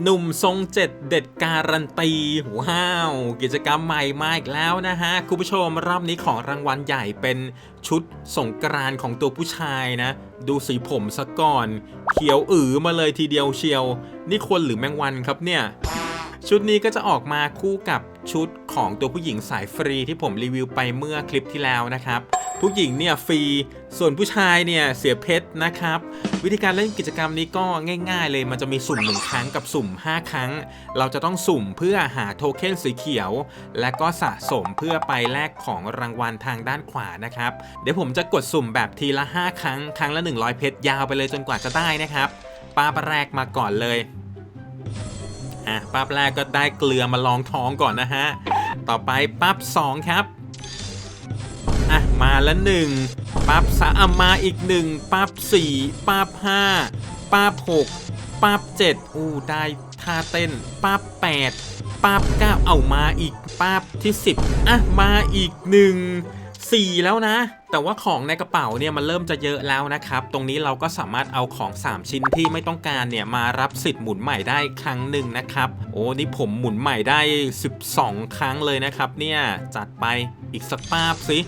หนุ่มทรงเจ็ดเด็ดการันตีว้าว กิจกรรมใหม่มาอีกแล้วนะฮะ คุณผู้ชมรอบนี้ของรางวัลใหญ่เป็นชุดสงกรานของตัวผู้ชายนะ ดูสีผมซะก่อน เขียวอือมาเลยทีเดียวเชียว นี่คนหรือแมงวันครับเนี่ย ชุดนี้ก็จะออกมาคู่กับชุดของตัวผู้หญิงสายฟรีที่ผมรีวิวไปเมื่อคลิปที่แล้วนะครับ ผู้หญิงเนี่ยฟรี ส่วนผู้ชายเนี่ยเสียเพชรนะครับ วิธีการเล่นกิจกรรมนี้ก็ง่าย ๆ เลยมันจะมีสุ่ม 1 ครั้งกับสุ่ม 5 ครั้ง เราจะต้องสุ่มเพื่อหาโทเค็นสีเขียว และก็สะสมเพื่อไปแลกของรางวัลทางด้านขวานะครับ เดี๋ยวผมจะกดสุ่มแบบทีละ 5 ครั้ง ครั้งละ 100 เพชรยาวไปเลยจนกว่าจะได้นะครับป้าบแรกมาก่อนเลย อะปั๊บแรกก็ได้เกลือมาลองท้องก่อนนะฮะ ต่อไปปั๊บสองครับอะมาแล้วหนึ่งปั๊บสามมาอีกหนึ่งปั๊บสี่ปั๊บห้าปั๊บหกปั๊บเจ็ดอู้ได้ท่าเต้นปั๊บแปดปั๊บเก้าเอามาอีกปั๊บที่สิบอะมาอีกหนึ่ง สี่แล้วนะ แต่ว่าของในกระเป๋าเนี่ยมันเริ่มจะเยอะแล้วนะครับ ตรงนี้เราก็สามารถเอาของ 3 ชิ้นที่ไม่ต้องการเนี่ยมารับสิทธิ์หมุนใหม่ได้ครั้งหนึ่งนะครับ โอ้นี่ผมหมุนใหม่ได้ 12 ครั้งเลยนะครับ เนี่ยจัดไปอีกสักป้าบสิ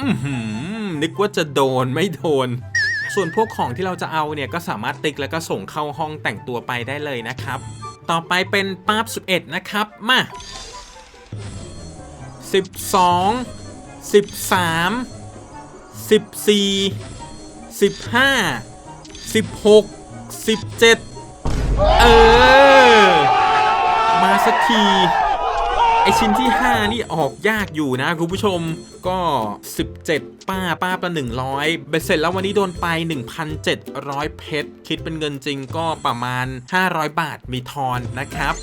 อือหือนึกว่าจะโดนไม่โดน ส่วนพวกของที่เราจะเอาเนี่ยก็สามารถติ๊กแล้วก็ส่งเข้าห้องแต่งตัวไปได้เลยนะครับ ต่อไปเป็นป้าบ11 นะครับมา 12 13 14 15 16 17เออ มาสักที ไอชิ้นที่ 5 นี่ออกยากอยู่นะ คุณผู้ชมก็ 17 ป้าป้าประ100เบ็ดเสร็จแล้ววันนี้โดนไป 1,700 เพชร คิดเป็นเงินจริงก็ประมาณ 500 บาทมีทอนนะครับ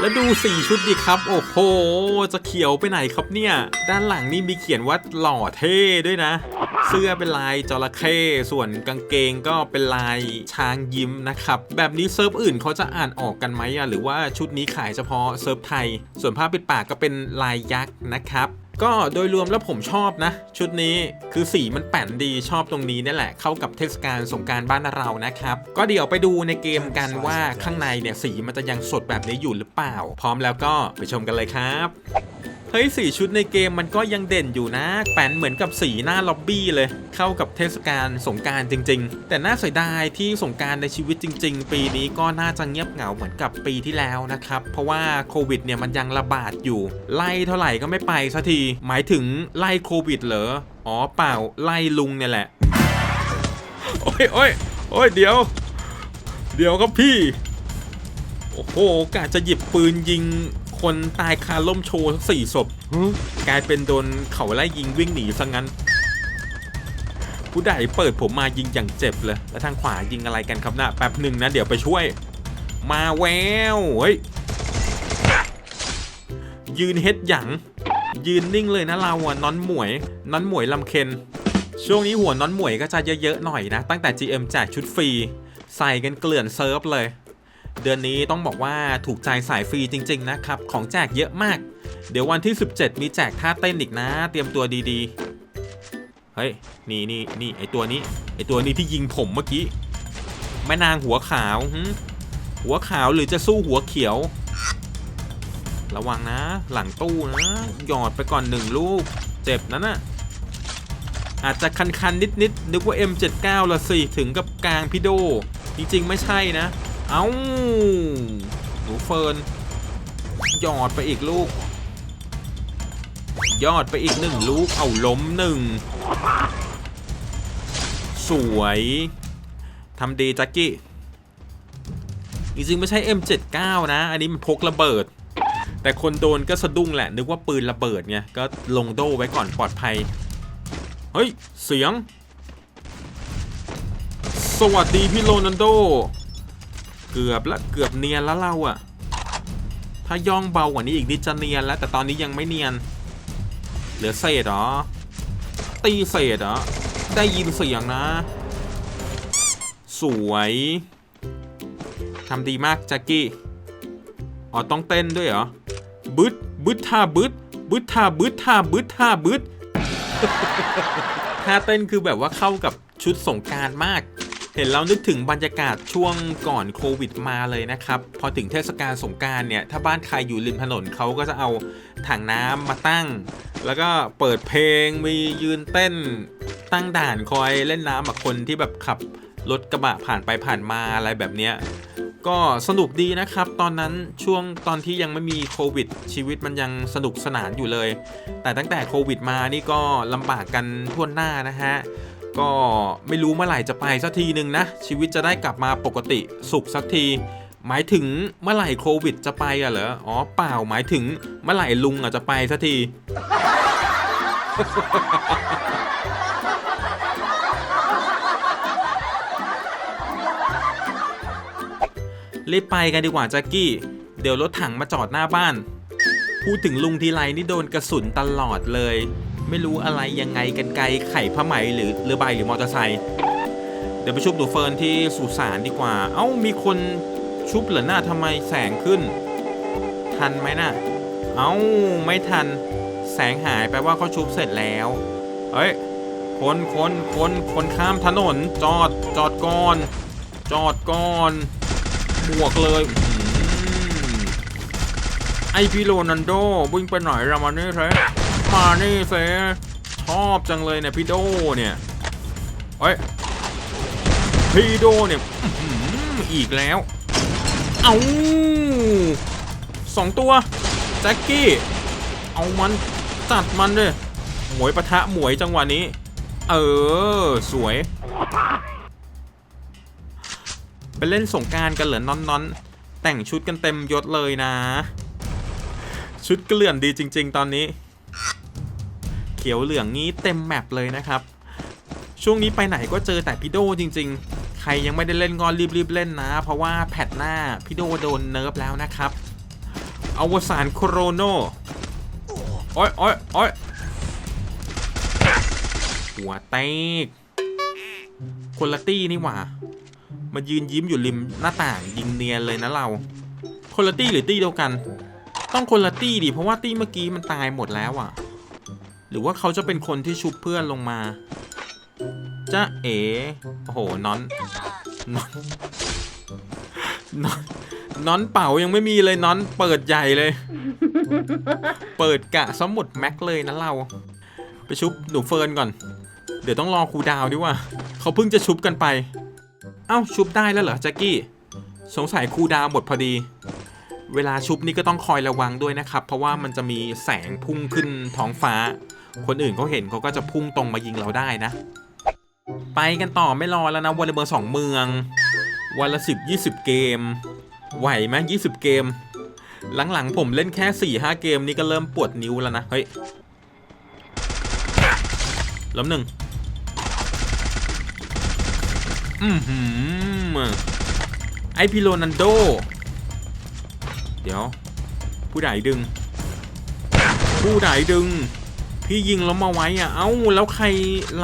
แล้วดูสี่ชุดดิครับ โอ้โห จะเขียวไปไหนครับเนี่ย ด้านหลังนี่มีเขียนว่าหล่อเท่ด้วยนะ เสื้อเป็นลายจระเข้ส่วนกางเกงก็เป็นลายช้างยิ้มนะครับ แบบนี้เซิร์ฟอื่นเขาจะอ่านออกกันไหมอะหรือว่าชุดนี้ขายเฉพาะเซิร์ฟไทย ส่วนผ้าปิดปากก็เป็นลายยักษ์นะครับ ก็โดยรวมแล้วผมชอบนะ ชุดนี้คือสีมันแป่นดีชอบตรงนี้นี่แหละเข้ากับเทศกาลสงกรารบ้านเรานะครับ ก็เดี๋ยวไปดูในเกมกันว่าข้างในเนี่ยสีมันจะยังสดแบบนี้อยู่หรือเปล่า พร้อมแล้วก็ไปชมกันเลยครับ เฮ้ยสีชุดในเกมมันก็ยังเด่นอยู่นะ แปนเหมือนกับสีหน้าล็อบบี้เลย เข้ากับเทศกาลสงการจริง ๆ แต่น่าเสียดายที่สงการในชีวิตจริง ๆ ปีนี้ก็น่าจะเงียบเหงาเหมือนกับปีที่แล้วนะครับ เพราะว่าโควิดเนี่ยมันยังระบาดอยู่ ไล่เท่าไหร่ก็ไม่ไปสักที หมายถึงไล่โควิดเหรอ อ๋อเปล่าไล่ลุงเนี่ยแหละ โอ้ยโอ้ยโอ้ยเดี๋ยว เดี๋ยวครับพี่ โอ้โหกะจะหยิบปืนยิง คนตายคาล่มโชว์ทั้งสี่ศพกลายเป็นโดนเขาไล่ยิงวิ่งหนีซะงั้น ผู้ใดเปิดผมมายิงอย่างเจ็บเลย แล้วทางขวายิงอะไรกันครับนะ่ะแป๊บหนึ่งนะเดี๋ยวไปช่วย มาแววเฮ้ยยืนเฮ็ดหยังยืนนิ่งเลยนะเราอะน้อนหมวยน้อนหมวยลำเคนช่วงนี้หัวน้อนหมวยก็จะเยอะๆหน่อยนะ ตั้งแต่ GM แจกชุดฟรี ใส่กันเกลื่อนเซิร์ฟเลย เดือนนี้ต้องบอกว่าถูกใจสายฟรีจริง ๆ นะครับ ของแจกเยอะมาก เดี๋ยววันที่ 17 มีแจกท่าเต้นอีกนะ เตรียมตัวดีๆ เฮ้ย นี่นี่นี่ไอตัวนี้ ไอตัวนี้ที่ยิงผมเมื่อกี้ แม่นางหัวขาว หัวขาวหรือจะสู้หัวเขียว ระวังนะ หลังตู้นะ หยอดไปก่อนหนึ่งลูก เจ็บนะน่ะอาจจะคันๆนิดๆนึกว่า M79 ละสิ ถึงกับกลางพี่โด จริงๆ ไม่ใช่นะ เอา้าหนูเฟิร์นหยอดไปอีกลูกยอดไปอีกหนึ่งลูก เอาล้มหนึ่ง สวย ทำดีจ็กกี้ จริงๆ ไม่ใช่ M79 นะ อันนี้มันพกระเบิด แต่คนโดนก็สะดุ้งแหละ นึกว่าปืนระเบิดไง ก็ลงโดไว้ก่อนปลอดภัย เฮ้ย เสียง สวัสดีพี่โรนัลโด กือบและเกือบเนียนแล้วเราอะถ้าย่องเบากว่านี้อีกนิดจะเนียนแล้ว แต่ตอนนี้ยังไม่เนียน เหลือเศษหรอ ตีเศษหรอ ได้ยินเสียงนะ สวยทำดีมากแจ็กกี้ อ๋อต้องเต้นด้วยเหรอ บึดบึดท่าบึดบึดท่าบึดท่าบึดท่าบึดท่าเต้นคือแบบว่าเข้ากับชุดสงการมาก เห็นแล้วนึกถึงบรรยากาศช่วงก่อนโควิดมาเลยนะครับ พอถึงเทศกาลสงการเนี่ย ถ้าบ้านใครอยู่ริมถนนเขาก็จะเอาถังน้ำมาตั้ง แล้วก็เปิดเพลงมียืนเต้นตั้งด่านคอยเล่นน้ำกับคนที่แบบขับรถกระบะผ่านไปผ่านมาอะไรแบบเนี้ยก็สนุกดีนะครับ ตอนนั้นช่วงตอนที่ยังไม่มีโควิด ชีวิตมันยังสนุกสนานอยู่เลย แต่ตั้งแต่โควิดมานี่ก็ลำบากกันทั่วหน้านะฮะ ก็ไม่รู้เมื่อไหร่จะไปสักทีหนึ่งนะ ชีวิตจะได้กลับมาปกติสุขสักที หมายถึงเมื่อไหร่โควิดจะไปอะเหรออ๋อเปล่าหมายถึงเมื่อไหร่ลุงอะจะไปสักที รีบไปกันดีกว่าแจ็คกี้ เดี๋ยวรถถังมาจอดหน้าบ้าน พูดถึงลุงทีไรนี่โดนกระสุนตลอดเลย ไม่รู้อะไรยังไงกันไกลไข่ผ้าไหมหรือเรือใบหรือมอเตอร์ไซค์เดี๋ยวไปชุบหนูเฟิร์นที่สุสานดีกว่า เอ้ามีคนชุบเหรอหน้าทำไมแสงขึ้น ทันไหมน่ะ เอ้าไม่ทัน แสงหายแปลว่าเขาชุบเสร็จแล้วเฮ้ยคนคนคนคนข้ามถนนจอดจอดก่อน จอดก่อนบวกเลยไอพี่โรนันโดวิ่งไปหนเรามานี่เซ มานี่เซชอบจังเลยเนี่ยพี่โดเนี่ยเอ้ยพี่โดเนี่ยอีกแล้ว เอาสองตัวแจ็คกี้ เอามันจัดมันเลยหมวยปะทะหมวยจังหวะนี้ เออ สวย ไปเล่นสงการกันเหรอนอนนอนๆแต่งชุดกันเต็มยศเลยนะ ชุดเกลื่อนดีจริง ๆ ตอนนี้ ขียวเหลืองนี้เต็มแมปเลยนะครับ ช่วงนี้ไปไหนก็เจอแต่พี่โดจริง ๆ ใครยังไม่ได้เล่นก็รีบๆเล่นนะ เพราะว่าแพทหน้าพี่โดโดนเนิร์ฟแล้วนะครับอวสานโครโนโอ้ยโอ้ยโอ้ยหัวเตกคนละตี้นี่หว่า มายืนยิ้มอยู่ริมหน้าต่างยิงเนียนเลยนะเรา คนละตี้หรือตี้เดียวกัน ต้องคนละตี้ดิเพราะว่าตี้เมื่อกี้มันตายหมดแล้วอะ หรือว่าเขาจะเป็นคนที่ชุบเพื่อนลงมาจ้าเอ๋โอ้โหนอนนอนนอนนอนเป่ายังไม่มีเลยนอนเปิดใหญ่เลย เปิดกะสมหมดแม็กเลยนะเรา ไปชุบหนูเฟิร์นก่อน เดี๋ยวต้องรอครูดาวดิว่า เขาเพิ่งจะชุบกันไป เอ้าชุบได้แล้วเหรอแจ็คกี้ สงสัยครูดาวหมดพอดี เวลาชุบนี่ก็ต้องคอยระวังด้วยนะครับ เพราะว่ามันจะมีแสงพุ่งขึ้นท้องฟ้า คนอื่นเขาเห็นเขาก็จะพุ่งตรงมายิงเราได้นะ ไปกันต่อไม่รอแล้วนะวันละเบอร์สองเมือง วันละสิบยี่สิบเกม ไหวไหมยี่สิบเกม หลังๆผมเล่นแค่สี่ห้าเกมนี่ก็เริ่มปวดนิ้วแล้วนะ เฮ้ยล้มหนึ่งอือหือไอพิโรนันโด เดี๋ยว ผู้ใดดึง ผู้ใดดึง พี่ยิงแล้วมาไว้อะ เอ้าแล้วใคร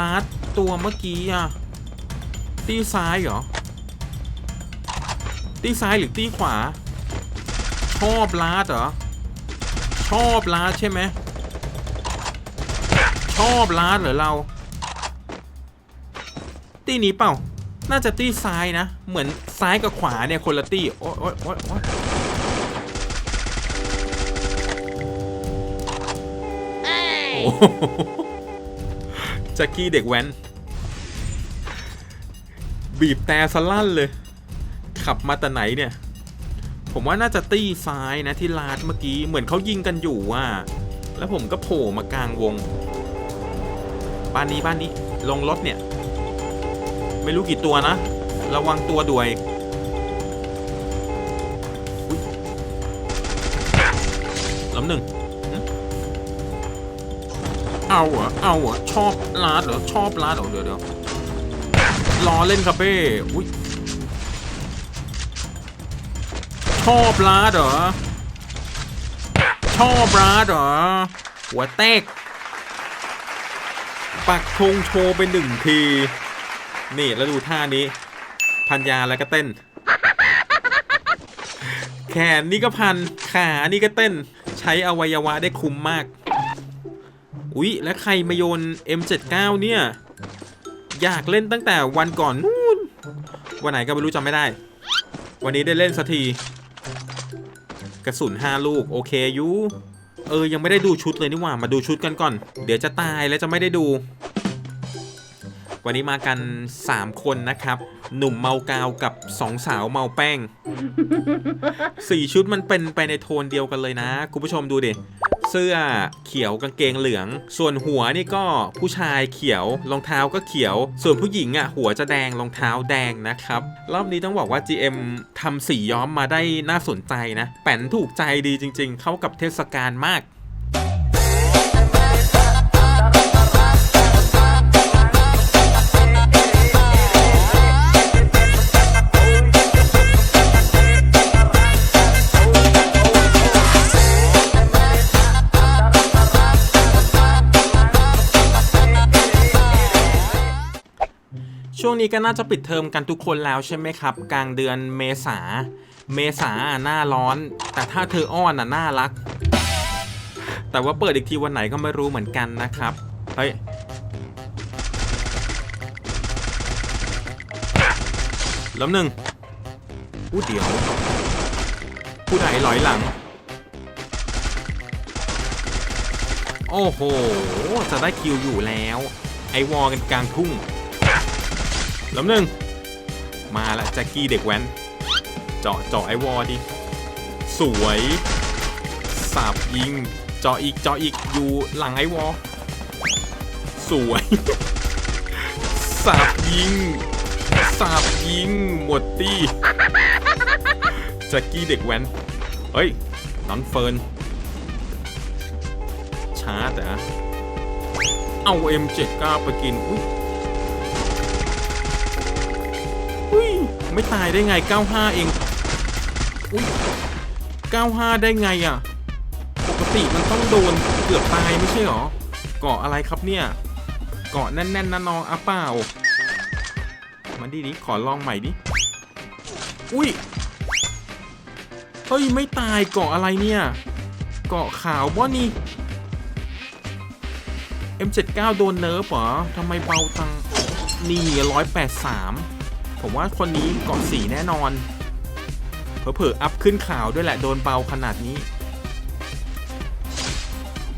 ลัดตัวเมื่อกี้อะ ตีซ้ายเหรอ ตีซ้ายหรือตีขวา ชอบลาดเหรอ ชอบลาดใช่ไหม ชอบลาดเหรอเรา ตีนี้เปล่า น่าจะตีซ้ายนะ เหมือนซ้ายกับขวาเนี่ยคนละตีโอ๊ยโอ๊ยโอ๊ย แจ็คกี้เด็กแว้น บีบแต่สลั่นเลย ขับมาแต่ไหนเนี่ย ผมว่าน่าจะตี้ซ้ายนะที่ลาดเมื่อกี้ เหมือนเขายิงกันอยู่อะ แล้วผมก็โผล่มากลางวง บ้านนี้บ้านนี้ ลงรถเนี่ย ไม่รู้กี่ตัวนะ ระวังตัวด้วยอุ๊ยลำหนึ่ง เอาเหรอเอาเหรอชอบลาดเหรอชอบลาดเหรอเดี๋ยวเดี๋ยวรอเล่นคาเฟ่อุ้ยชอบลาดเหรอชอบลาดเหรอหัวแตกปักธงโชว์ไปหนึ่งที นี่แล้วดูท่านี้ พันยาแล้วก็เต้น แขนนี่ก็พันขานี่ก็เต้น ใช้อวัยวะได้คุ้มมาก อุ๊ย แล้วใครมาโยน M79 เนี่ย อยากเล่นตั้งแต่วันก่อนนู่น วันไหนก็ไม่รู้จำไม่ได้ วันนี้ได้เล่นสักที กระสุน 5 ลูก โอเคอยูเออ ยังไม่ได้ดูชุดเลยนี่หว่า มาดูชุดกันก่อน เดี๋ยวจะตายแล้วจะไม่ได้ดู วันนี้มากัน 3 คนนะครับ หนุ่มเมากาวกับ2สาวเมาแป้งสี่ชุดมันเป็นไปในโทนเดียวกันเลยนะ คุณผู้ชมดูดิ เสื้อเขียวกางเกงเหลือง ส่วนหัวนี่ก็ผู้ชายเขียวรองเท้าก็เขียว ส่วนผู้หญิงอะหัวจะแดงรองเท้าแดงนะครับ รอบนี้ต้องบอกว่า GM ทำสีย้อมมาได้น่าสนใจนะ แป้นถูกใจดีจริง ๆ เข้ากับเทศกาลมาก วงนี้ก็น่าจะปิดเทอมกันทุกคนแล้วใช่ไหมครับ กลางเดือนเมษา เมษาหน้าร้อน แต่ถ้าเธออ้อนอะน่ารัก แต่ว่าเปิดอีกทีวันไหนก็ไม่รู้เหมือนกันนะครับ เฮ้ยล้มหนึ่งอู้เดี๋ยว ผู้ใดหลอยหลัง โอ้โห จะได้คิวอยู่แล้ว ไอวอลกันกลางทุ่ง ล้มหนึ่งมาละแจ็คกี้เด็กแว้น เจาะเจาะไอวอลดิสวยสับยิง เจาะอีกเจาะอีกอยู่หลังไอวอลสวยสับยิงสับยิง หมดตี้แจ็คกี้เด็กแว้น เฮ้ยนอนเฟิร์นช้าแต่เอา M79 ไปกินอุ๊ย ไม่ตายได้ไง 95 เอง อุ้ย 95 ได้ไงอะ่ะ ปกติมันต้องโดนเกือบตายไม่ใช่หรอ เกาะอะไรครับเนี่ย เกาะแน่นๆนะน้องอะเปล่า มาดิดิ ขอลองใหม่ดิ อุ้ย เฮ้ย ไม่ตายเกาะอะไรเนี่ย เกาะขาวบ่นี่ M79 โดนเนิร์ฟเหรอทำไมเบาจังนี่183 ผมว่าคนนี้เกาะสีแน่นอน เผลอๆอัพขึ้นข่าวด้วยแหละโดนเบาขนาดนี้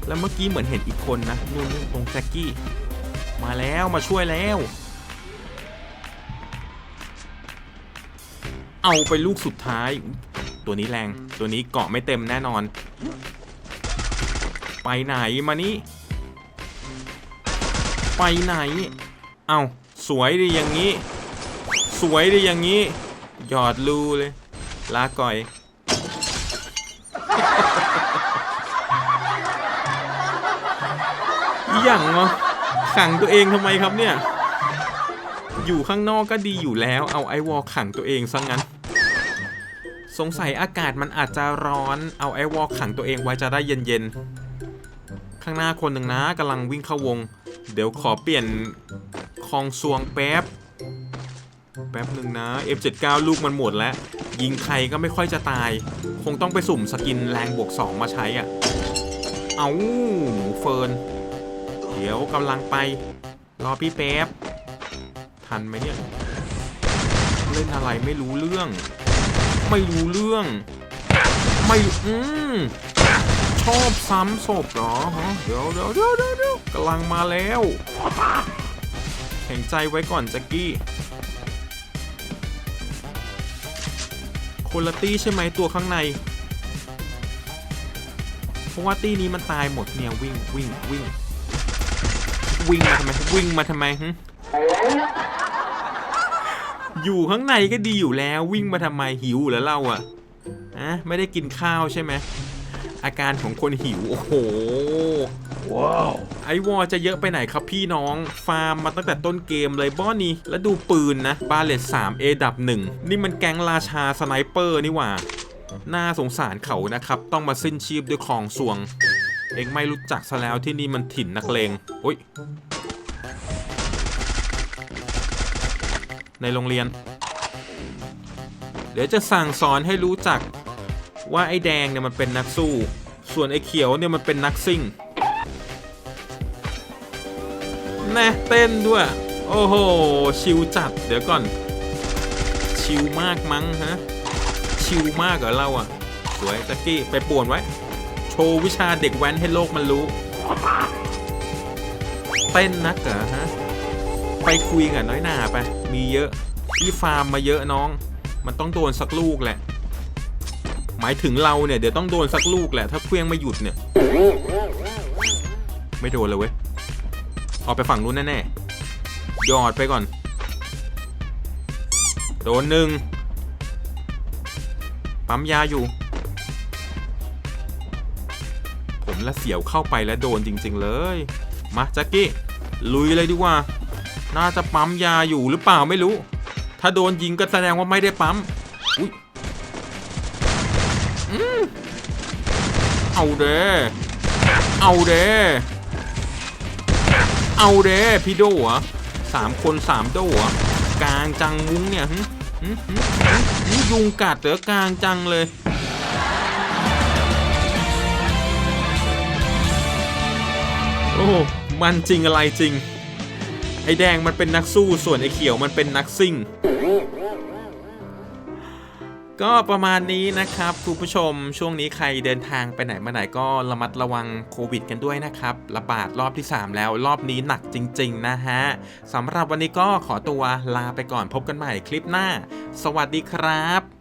แล้วเมื่อกี้เหมือนเห็นอีกคนนะนู่นตรงแจ็คกี้ มาแล้วมาช่วยแล้ว เอาไปลูกสุดท้าย ตัวนี้แรงตัวนี้เกาะไม่เต็มแน่นอน ไปไหนมานี่ไปไหน เอาสวยดีอย่างนี้ สวยดีอย่างนี้ หยอดรูเลย ลาก่อยอหย่างเหรอขังตัวเองทำไมครับเนี่ย อยู่ข้างนอกก็ดีอยู่แล้ว เอาไอวอลขังตัวเองซะงั้น สงสัยอากาศมันอาจจะร้อน เอาไอวอลขังตัวเองไว้จะได้เย็นๆ ข้างหน้าคนหนึ่งนะกำลังวิ่งเข้าวง เดี๋ยวขอเปลี่ยนคองซวงแป๊บ แป๊บหนึ่งนะ F79 ลูกมันหมดแล้ว ยิงใครก็ไม่ค่อยจะตาย คงต้องไปสุ่มสกินแรงบวก 2 มาใช้อะ เอาหมูเฟิร์น เดี๋ยวกำลังไป รอพี่แป๊บ ทันไหมเนี่ย เล่นอะไรไม่รู้เรื่อง ไม่รู้เรื่อง ไม่อืมชอบซ้ำศพเหรอฮะเดี๋ยวเดี๋ยวเดี๋ยวเดี๋ยวเดี๋ยวกำลังมาแล้วแข็งใจไว้ก่อนแจ็กกี้ คนละตี้ใช่ไหมตัวข้างในเพราะว่าตี้นี้มันตายหมดเนี่ยวิ่งวิ่งวิ่งวิ่งมาทำไมวิ่งมาทำไมฮึอยู่ข้างในก็ดีอยู่แล้ววิ่งมาทำไมหิวแล้วเล่าอะอะไม่ได้กินข้าวใช่ไหมอาการของคนหิวโอ้โห ว้าว ไอวอลจะเยอะไปไหนครับพี่น้อง ฟาร์มมาตั้งแต่ต้นเกมเลยบ้อนี่ แล้วดูปืนนะ บาเลต3 A ดับ 1 นี่มันแก๊งราชาสไนเปอร์นี่หว่า น่าสงสารเขานะครับ ต้องมาสิ้นชีพด้วยคลองสวง เองไม่รู้จักซะแล้วที่นี่มันถิ่นนักเลงโอ้ย ในโรงเรียน เดี๋ยวจะสั่งสอนให้รู้จักว่าไอ้แดงเนี่ยมันเป็นนักสู้ ส่วนไอ้เขียวเนี่ยมันเป็นนักซิ่ง น่เต้นด้วย โอ้โห ชิวจัด เดี๋ยวก่อน ชิวมากมั้งฮะ ชิวมากเหรอเราอะสวยแจ็กกี้ไปป่วนไว้ โชว์วิชาเด็กแว้นให้โลกมันรู้ เต้นนักเหรอฮะ ไปคุยกับน้อยหนาไป มีเยอะพี่ฟาร์มมาเยอะน้อง มันต้องโดนสักลูกแหละ หมายถึงเราเนี่ยเดี๋ยวต้องโดนสักลูกแหละ ถ้าเคลี้ยงไม่หยุดเนี่ย ไม่โดนเลยเว้ย ออกไปฝั่งนู้นแน่ๆหยอดไปก่อน โดนหนึ่งปั๊มยาอยู่ ผมละเสียวเข้าไปแล้วโดนจริง ๆ เลย มาแจ็คกี้ลุยเลยดีกว่า น่าจะปั๊มยาอยู่หรือเปล่าไม่รู้ ถ้าโดนยิงก็แสดงว่าไม่ได้ปั๊มอุ้ยอเอาเด้เอาเด้ เอาเด้พี่โดเหรอสามคนสามโดเหรอกลางจังมุ้งเนี่ยฮึยุงกัดเหรอกลางจังเลยโอ้มันจริงอะไรจริง ไอ้แดงมันเป็นนักสู้ส่วนไอ้เขียวมันเป็นนักซิ่ง ก็ประมาณนี้นะครับคุณผู้ชมช่วงนี้ใครเดินทางไปไหนมาไหนก็ระมัดระวังโควิดกันด้วยนะครับระบาดรอบที่ 3 แล้วรอบนี้หนักจริง ๆ นะฮะสำหรับวันนี้ก็ขอตัวลาไปก่อนพบกันใหม่คลิปหน้า สวัสดีครับ